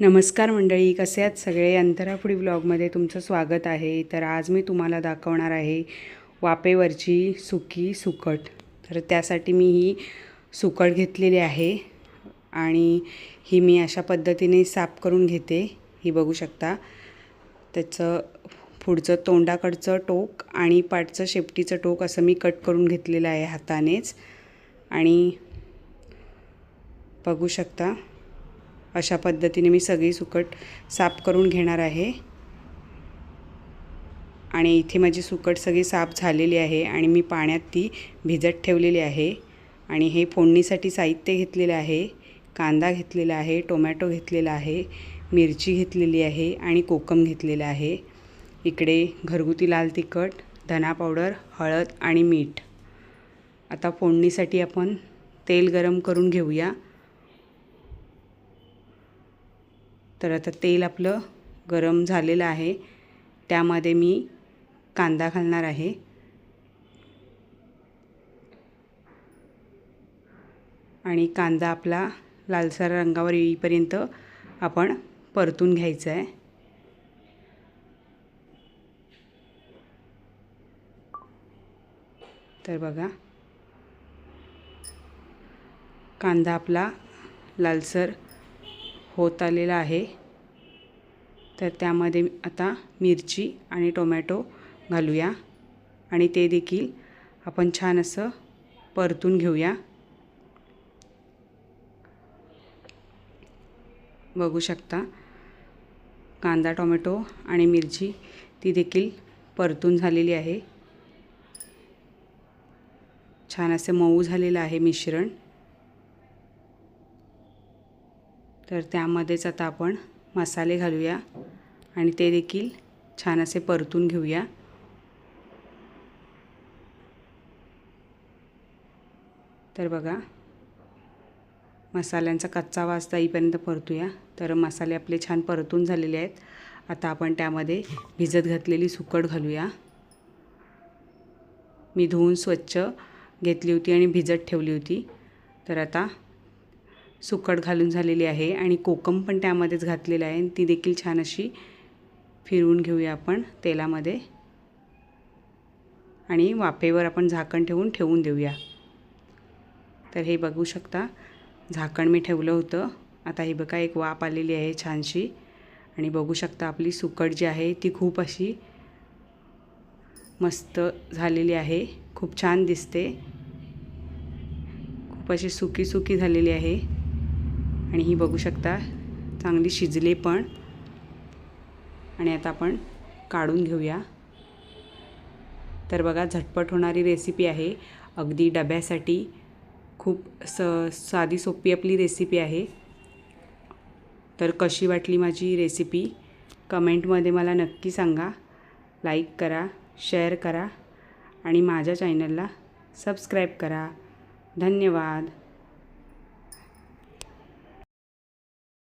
नमस्कार मंडळी कसे आहात सगळे? अंतरापुडी ब्लॉगमध्ये तुमचं स्वागत आहे. तर आज मी तुम्हाला दाखवणार आहे वापेवरची सुकी सुकट. तर त्यासाठी मी ही सुकट घेतलेली आहे आणि ही मी अशा पद्धतीने साफ करून घेते. ही बघू शकता. त्याचं पुढचं तोंडाकडचं टोक आणि पाठचं शेपटीचं टोक असं मी कट करून घेतलेलं आहे हातानेच. आणि बघू शकता अशा पद्धतीने मी सगळी सुकट साफ करून घेणार आहे. आणि इथे माझी सुकट सगळी साफ झालेली आहे आणि मी पाण्यात ती भिजत ठेवलेली आहे. आणि हे फोडणीसाठी साहित्य घेतलेलं आहे कांदा घेतलेला आहे टोमॅटो घेतलेला आहे मिरची घेतलेली आहे आणि कोकम घेतलेलं आहे. इकडे घरगुती लाल तिखट धना पावडर हळद आणि मीठ. आता फोडणीसाठी आपण तेल गरम करून घेऊया. तर आता तेल आपलं गरम झालेलं आहे. त्यामध्ये मी कांदा घालणार आहे. आणि कांदा आपला लालसर रंगावर येईपर्यंत आपण परतून घ्यायचा आहे. तर बघा. कांदा आपला लालसर होत आलेला आहे. तर त्यामध्ये आता मिरची आणि टोमॅटो घालूया. आणि ते देखील आपण छान असं परतून घेऊया. बघू शकता कांदा टोमॅटो आणि मिरची ती देखील परतून झालेली आहे. छान असं मऊ झालेलं आहे मिश्रण. तर त्यामध्येच आता आपण मसाले घालूया आणि ते देखील छान असे परतून घेऊया. तर बघा मसाल्यांचा कच्चा वास जाईपर्यंत परतूया. तर मसाले आपले छान परतून झालेले आहेत. आता आपण त्यामध्ये भिजत घातलेली सुकट घालूया. मी धुवून स्वच्छ घेतली होती आणि भिजत ठेवली होती. तर आता सुकट घालून झालेली आहे आणि कोकम पण त्यामध्येच घातलेलं आहे. ती देखील छान अशी फिरवून घेऊया आपण तेलामध्ये. आणि वाफेवर आपण झाकण ठेवून ठेवून देऊया. तर हे बघू शकता झाकण मी ठेवलं होतं. आता ही बघा एक वाफ आलेली आहे छानशी. आणि बघू शकता आपली सुकट जी आहे ती खूप अशी मस्त झालेली आहे. खूप छान दिसते. खूप अशी सुकी सुकी झालेली आहे. आणि ही बघू शकता चांगली शिजले पण. आणि आता आपण काढून घेऊया. तर बघा झटपट होणारी रेसिपी आहे. अगदी डब्यासाठी खूप स साधी सोपी आपली रेसिपी आहे. तर कशी वाटली माझी रेसिपी कमेंटमध्ये मला नक्की सांगा. लाईक करा शेअर करा आणि माझ्या चॅनलला सबस्क्राईब करा. धन्यवाद.